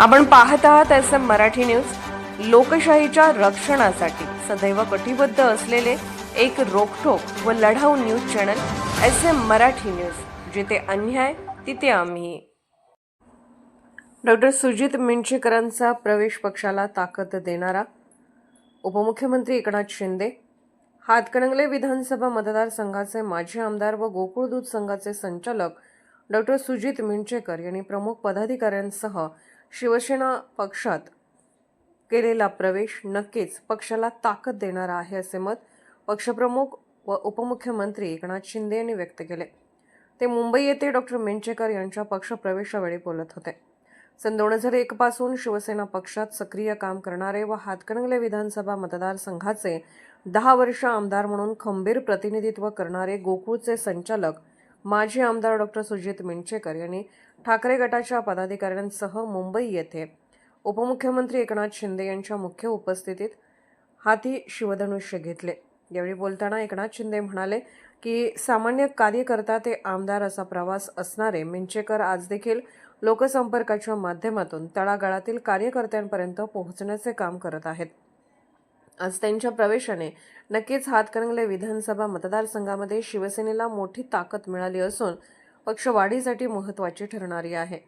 आपण पाहत आहात एस एम मराठी न्यूज. लोकशाहीच्या रक्षणासाठी सदैव कटिबद्ध असलेले एक रोखोक व लढाऊ news channel S M Marathi news. जिथे अन्याय तिथे आम्ही. डॉक्टर सुजित मिंचेकरांचा प्रवेश पक्षाला ताकद देणारा उपमुख्यमंत्री एकनाथ शिंदे हातकणंगले विधानसभा मतदारसंघाचे माजी आमदार व गोकुळ दूध संघाचे संचालक डॉक्टर सुजित मिंचेकर यांनी प्रमुख पदाधिकाऱ्यांसह शिवसेना पक्षात केलेला प्रवेश नक्कीच पक्षाला ताकद देणारा आहे असे मत पक्षप्रमुख व उपमुख्यमंत्री एकनाथ शिंदे यांनी व्यक्त केले. ते मुंबई येथे डॉक्टर मिंचेकर यांच्या पक्षप्रवेशावेळी बोलत होते. सन दोन हजार एकपासून शिवसेना पक्षात सक्रिय काम करणारे व हातकणंगले विधानसभा मतदारसंघाचे दहा वर्ष आमदार म्हणून खंबीर प्रतिनिधित्व करणारे गोकुळचे संचालक माजी आमदार डॉक्टर सुजित मिंचेकर यांनी ठाकरे गटाच्या पदाधिकाऱ्यांसह मुंबई येथे उपमुख्यमंत्री एकनाथ शिंदे यांच्या मुख्य उपस्थितीत हाती शिवधनुष्य घेतले. यावेळी बोलताना एकनाथ शिंदे म्हणाले की सामान्य कार्यकर्ता ते आमदार असा प्रवास असणारे मिंचेकर आज देखील लोकसंपर्काच्या माध्यमातून तळागाळातील कार्यकर्त्यांपर्यंत पोहोचण्याचे काम करत आहेत. आज त्यांच्या प्रवेशाने नक्कीच हातकणंगले विधानसभा मतदारसंघामध्ये शिवसेनेला मोठी ताकद मिळाली असून पक्ष वाढीसाठी महत्त्वाची ठरणारी आहे.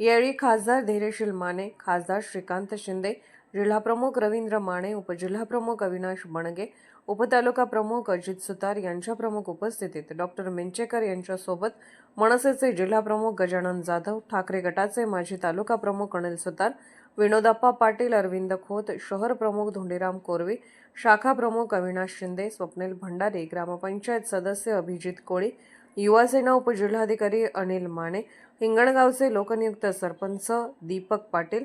यावेळी खासदार धैर्यशील माने खासदार श्रीकांत शिंदे जिल्हाप्रमुख रवींद्र माने उपजिल्हाप्रमुख अविनाश बणगे उपतालुका प्रमुख अजित सुतार यांच्या प्रमुख उपस्थितीत डॉक्टर मिंचेकर यांच्यासोबत मनसेचे जिल्हाप्रमुख गजानन जाधव ठाकरे गटाचे माजी तालुका प्रमुख अनिल सुतार विनोदाप्पा पाटील अरविंद खोत शहर प्रमुख धोंडीराम कोरवी शाखा प्रमुख अविनाश शिंदे स्वप्नील भंडारी ग्रामपंचायत सदस्य अभिजित कोळी युवासेना उपजिल्हाधिकारी अनिल माने हिंगणगावचे लोकनियुक्त सरपंच दीपक पाटील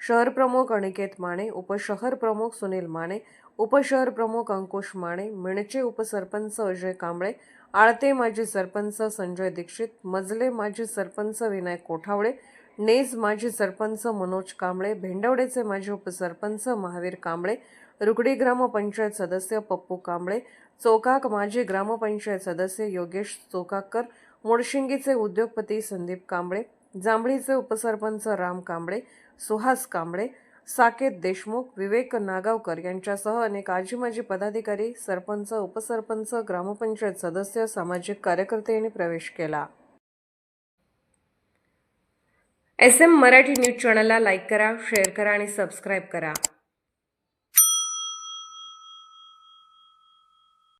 शहर प्रमुख अनिकेत माने उपशहर प्रमुख सुनील माने उपशहर प्रमुख अंकुश माने मिणचे उपसरपंच अजय कांबळे आळते माजी सरपंच संजय दीक्षित मजले माजी सरपंच विनायक कोठावळे नेज माजी सरपंच मनोज कांबळे भेंडवडेचे माजी उपसरपंच महावीर कांबळे रुगडी ग्रामपंचायत सदस्य पप्पू कांबळे चोकाक माजी ग्रामपंचायत सदस्य योगेश चोकाकर मोडशिंगीचे उद्योगपती संदीप कांबळे जांभळीचे उपसरपंच राम कांबळे सुहास कांबळे साकेत देशमुख विवेक नागावकर यांच्यासह अनेक आजी माजी पदाधिकारी सरपंच उपसरपंच ग्रामपंचायत सदस्य सामाजिक कार्यकर्ते यांनी प्रवेश केला. एस एम मराठी न्यूज चॅनलला लाईक करा शेअर करा आणि सबस्क्राईब करा.